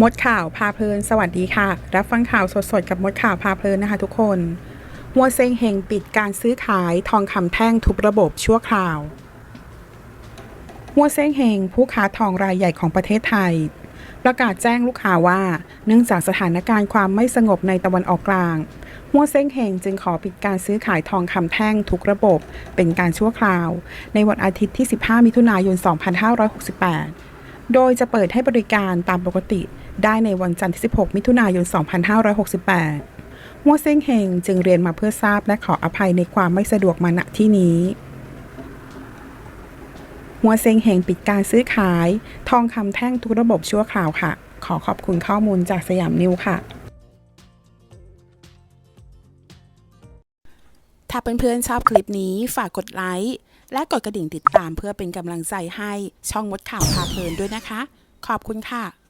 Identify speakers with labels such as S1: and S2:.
S1: มดข่าวพาเพลิน สวัสดีค่ะ รับฟังข่าวสดๆ กับมดข่าวพาเพลินนะคะทุกคนหัวเซ็งเฮงปิดการซื้อขายทองคำแท่งทุบระบบชั่วคราวหัวเซ็งเฮงผู้ค้าทองรายใหญ่ของประเทศไทย ประกาศแจ้งลูกค้าว่า เนื่องจากสถานการณ์ความไม่สงบในตะวันออกกลางหัวเซ็งเฮงจึงขอปิดการซื้อขายทองคำแท่งทุกระบบเป็นการชั่วคราว ในวันอาทิตย์ที่ 15 มิถุนายน 2568 โดยจะเปิดให้บริการตามปกติ ได้ในวันจันทร์ที่ 16 มิถุนายน 2568 มัวเซ้งเฮงจึงเรียนมาเพื่อทราบและขออภัยในความไม่สะดวกมาณที่นี้หัวเซ็งเฮงปิดการซื้อขาย ทองคำแท่งทุกระบบชั่วคราวค่ะ ขอขอบคุณข้อมูลจากสยามนิวค่ะถ้าเพื่อนๆชอบคลิปนี้ฝากกดไลค์และกดกระดิ่งติดตามเพื่อเป็นกำลังใจให้ช่องมดข่าวพาเพลินด้วยนะคะ ขอบคุณค่ะ